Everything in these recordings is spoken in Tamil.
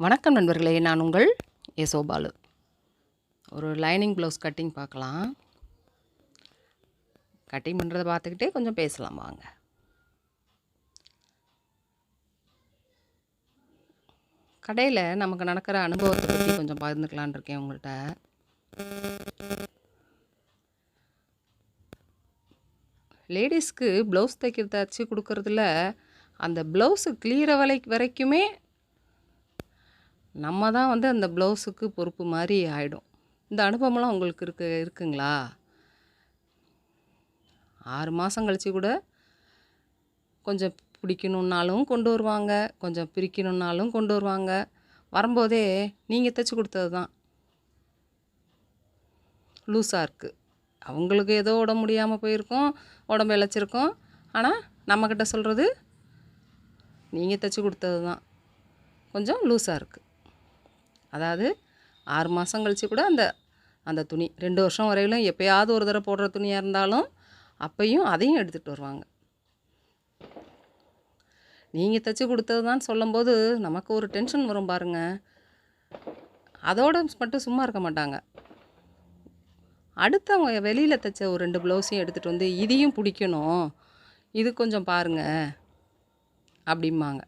வணக்கம் நண்பர்களே நான் உங்கள் யசோபாலு ஒரு லைனிங் ப்ளவுஸ் கட்டிங் பார்க்கலாம். கட்டிங் பண்ணுறதை பார்த்துக்கிட்டே கொஞ்சம் பேசலாம் வாங்க. கடையில் நமக்கு நடக்கிற அனுபவத்தை பற்றி கொஞ்சம் பகிர்ந்துக்கலான் இருக்கேன் உங்கள்கிட்ட லேடிஸ்க்கு ப்ளவுஸ் தைக்கிறதாச்சு கொடுக்குறதுல கொடுக்கறதுல அந்த ப்ளவுஸு கிளியர வலை வரைக்குமே நம்ம தான் வந்து அந்த ப்ளவுஸுக்கு பொறுப்பு மாதிரி ஆகிடும் இந்த அனுபவம்லாம் உங்களுக்கு இருக்கு இருக்குங்களா? ஆறு மாதம் கழித்து கூட கொஞ்சம் பிடிக்கணுன்னாலும் கொண்டு வருவாங்க கொஞ்சம் பிரிக்கணுன்னாலும் கொண்டு வருவாங்க. வரும்போதே நீங்கள் தைச்சி கொடுத்தது தான். லூஸாக இருக்குது அவங்களுக்கு ஏதோ உடம்பு முடியாமல் போயிருக்கோம் உடம்பு இழைச்சிருக்கோம். ஆனால் நம்மக்கிட்ட சொல்கிறது நீங்கள் தைச்சி கொடுத்தது தான். கொஞ்சம் லூஸாக இருக்குது அதாவது ஆறு மாதம் கழித்து கூட அந்த அந்த துணி ரெண்டு வருஷம் வரையிலும் எப்போயாவது ஒரு தடவை போடுற துணியாக இருந்தாலும் அப்பையும் அதையும் எடுத்துகிட்டு வருவாங்க. நீங்கள் தைச்சி கொடுத்தது தான் சொல்லும்போது நமக்கு ஒரு டென்ஷன் வரும் பாருங்கள் அதோட மட்டும் சும்மா இருக்க மாட்டாங்க. அடுத்தவங்க வெளியில் தைச்ச ஒரு ரெண்டு ப்ளவுஸையும் எடுத்துகிட்டு வந்து இதையும் பிடிக்கணும். இது கொஞ்சம் பாருங்கள் அப்படிம்பாங்க.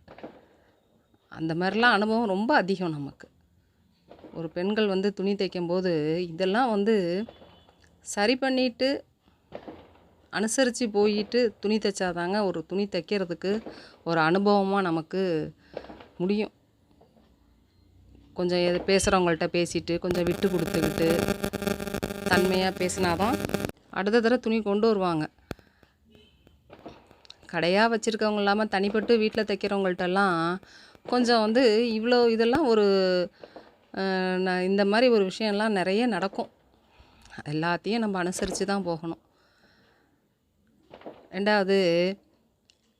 அந்த மாதிரிலாம் அனுபவம் ரொம்ப அதிகம் நமக்கு. ஒரு பெண்கள் வந்து துணி தைக்கும்போது இதெல்லாம் வந்து சரி பண்ணிட்டு அனுசரித்து போயிட்டு துணி தைச்சாதாங்க ஒரு துணி தைக்கிறதுக்கு ஒரு அனுபவமாக நமக்கு முடியும். கொஞ்சம் எது பேசுகிறவங்கள்ட்ட பேசிட்டு கொஞ்சம் விட்டு கொடுத்துக்கிட்டு தன்மையாக பேசினாதான் அடுத்த தடவை துணி கொண்டு வருவாங்க. கடையாக வச்சுருக்கவங்க இல்லாமல் தனிப்பட்டு வீட்டில் தைக்கிறவங்கள்ட்டெல்லாம் கொஞ்சம் வந்து இவ்வளோ இதெல்லாம் ஒரு நான் இந்த மாதிரி ஒரு விஷயம்லாம் நிறைய நடக்கும். எல்லாத்தையும் நம்ம அனுசரித்து தான் போகணும். ரெண்டாவது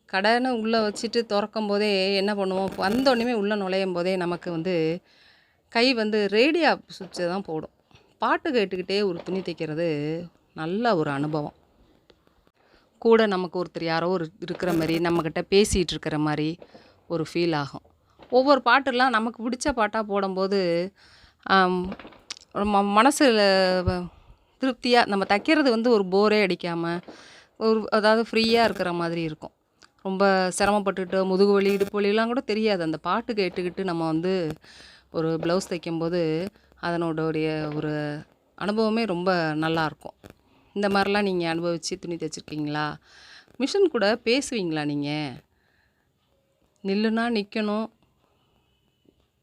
கடனை உள்ளே வச்சுட்டு திறக்கும் போதே என்ன பண்ணுவோம்? வந்தோடனே உள்ளே நுழையும் போதே நமக்கு வந்து கை வந்து ரேடியா சுவிட்சை தான் போடும். பாட்டு கேட்டுக்கிட்டே ஒரு துணி தைக்கிறது நல்ல ஒரு அனுபவம். கூட நமக்கு ஒருத்தர் யாரோ ஒரு இருக்கிற மாதிரி நம்மக்கிட்ட பேசிகிட்டு இருக்கிற மாதிரி ஒரு ஃபீல் ஆகும். ஒவ்வொரு பாட்டெல்லாம் நமக்கு பிடிச்ச பாட்டாக போடும்போது ம மனசில் திருப்தியாக நம்ம தைக்கிறது வந்து ஒரு போரே அடிக்காமல் ஒரு அதாவது ஃப்ரீயாக இருக்கிற மாதிரி இருக்கும். ரொம்ப சிரமப்பட்டுட்டு முதுகு வலி இடுப்பு வலிலாம் கூட தெரியாது. அந்த பாட்டு கேட்டுக்கிட்டு நம்ம வந்து ஒரு ப்ளவுஸ் தைக்கும்போது அதனோடைய ஒரு அனுபவமே ரொம்ப நல்லாயிருக்கும் இந்த மாதிரிலாம் நீங்கள் அனுபவித்து துணி தைச்சிருக்கீங்களா? மிஷின் கூட பேசுவீங்களா நீங்கள் நில்லுனா நிற்கணும்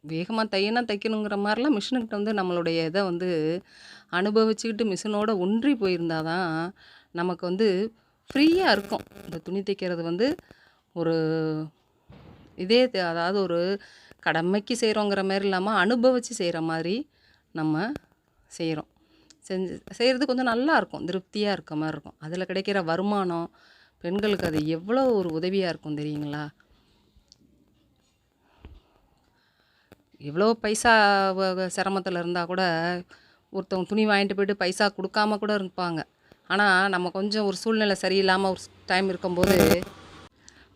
வேகமாக தையனா தைக்கணுங்கிற மாதிரிலாம் மிஷினுக்கிட்ட வந்து நம்மளுடைய இதை வந்து அனுபவிச்சுக்கிட்டு மிஷினோட ஒன்றி போயிருந்தால் தான் நமக்கு வந்து ஃப்ரீயாக இருக்கும். இந்த துணி தைக்கிறது வந்து ஒரு இதே அதாவது ஒரு கடமைக்கு செய்கிறோங்கிற மாதிரி இல்லாமல் அனுபவித்து செய்கிற மாதிரி நம்ம செய்கிறோம் செஞ்சு செய்கிறது கொஞ்சம் நல்லா இருக்கும் திருப்தியாக இருக்க மாதிரி இருக்கும். அதில் கிடைக்கிற வருமானம் பெண்களுக்கு அது எவ்வளோ ஒரு உதவியாக இருக்கும் தெரியுங்களா? எவ்வளோ பைசா சிரமத்தில் இருந்தால் கூட ஒருத்தவங்க துணி வாங்கிட்டு போயிட்டு பைசா கொடுக்காம கூட இருப்பாங்க. ஆனால் நம்ம கொஞ்சம் ஒரு சூழ்நிலை சரியில்லாமல் ஒரு டைம் இருக்கும்போது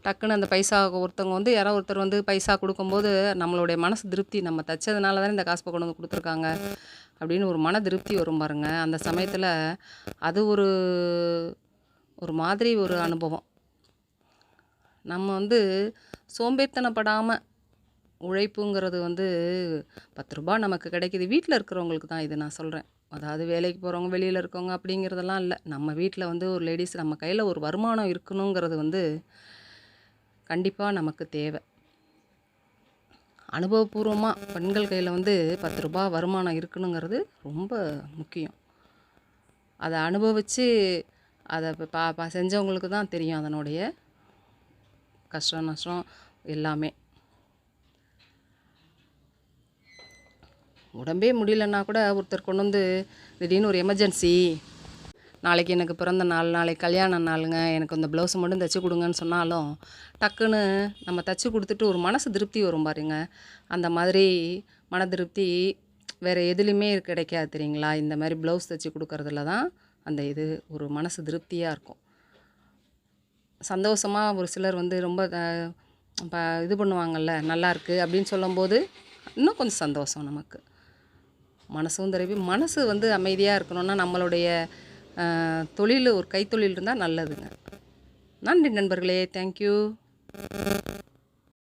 டக்குன்னு அந்த பைசா ஒருத்தவங்க வந்து யாரோ ஒருத்தர் வந்து பைசா கொடுக்கும்போது நம்மளுடைய மனசு திருப்தி நம்ம தைச்சதுனால தானே இந்த காசு கொண்டு வந்து கொடுத்துருக்காங்க அப்படின்னு ஒரு மன திருப்தி வரும் பாருங்க. அந்த சமயத்தில் அது ஒரு ஒரு மாதிரி ஒரு அனுபவம். நம்ம வந்து சோம்பேறித்தனப்படாமல் உழைப்புங்கிறது வந்து பத்து ரூபா நமக்கு கிடைக்கிது. வீட்டில் இருக்கிறவங்களுக்கு தான் இது நான் சொல்கிறேன் அதாவது வேலைக்கு போகிறவங்க வெளியில் இருக்கவங்க அப்படிங்கிறதெல்லாம் இல்லை. நம்ம வீட்டில் வந்து ஒரு லேடிஸ் நம்ம கையில் ஒரு வருமானம் இருக்கணுங்கிறது வந்து கண்டிப்பாக நமக்கு தேவை. அனுபவபூர்வமாக பெண்கள் கையில் வந்து பத்து ரூபா வருமானம் இருக்கணுங்கிறது ரொம்ப முக்கியம். அதை அனுபவித்து அதை பா பா செஞ்சவங்களுக்கு தான் தெரியும் அதனுடைய கஷ்டம் நஷ்டம் எல்லாமே. உடம்பே முடியலன்னா கூட ஒருத்தர் கொண்டு வந்து திடீர்னு ஒரு எமர்ஜென்சி நாளைக்கு எனக்கு பிறந்த நாள் நாளைக்கு கல்யாண நாளுங்க எனக்கு இந்த ப்ளவுஸ் மட்டும் தைச்சி கொடுங்கன்னு சொன்னாலும் டக்குன்னு நம்ம தைச்சி கொடுத்துட்டு ஒரு மனசு திருப்தி வரும் பாருங்க. அந்த மாதிரி மன திருப்தி வேறு எதுலேயுமே கிடைக்காது தெரியுங்களா? இந்த மாதிரி ப்ளவுஸ் தைச்சி கொடுக்கறதுல தான் அந்த இது ஒரு மனசு திருப்தியாக இருக்கும். சந்தோஷமாக ஒரு சிலர் வந்து ரொம்ப ப இது பண்ணுவாங்கல்ல நல்லாயிருக்கு அப்படின்னு சொல்லும்போது இன்னும் கொஞ்சம் சந்தோஷம் நமக்கு. மனசும் திரவி மனசு வந்து அமைதியாக இருக்கணும்னா நம்மளுடைய தொழில் ஒரு கைத்தொழில் இருந்தால் நல்லதுங்க. நன்றி நண்பர்களே. தேங்க்யூ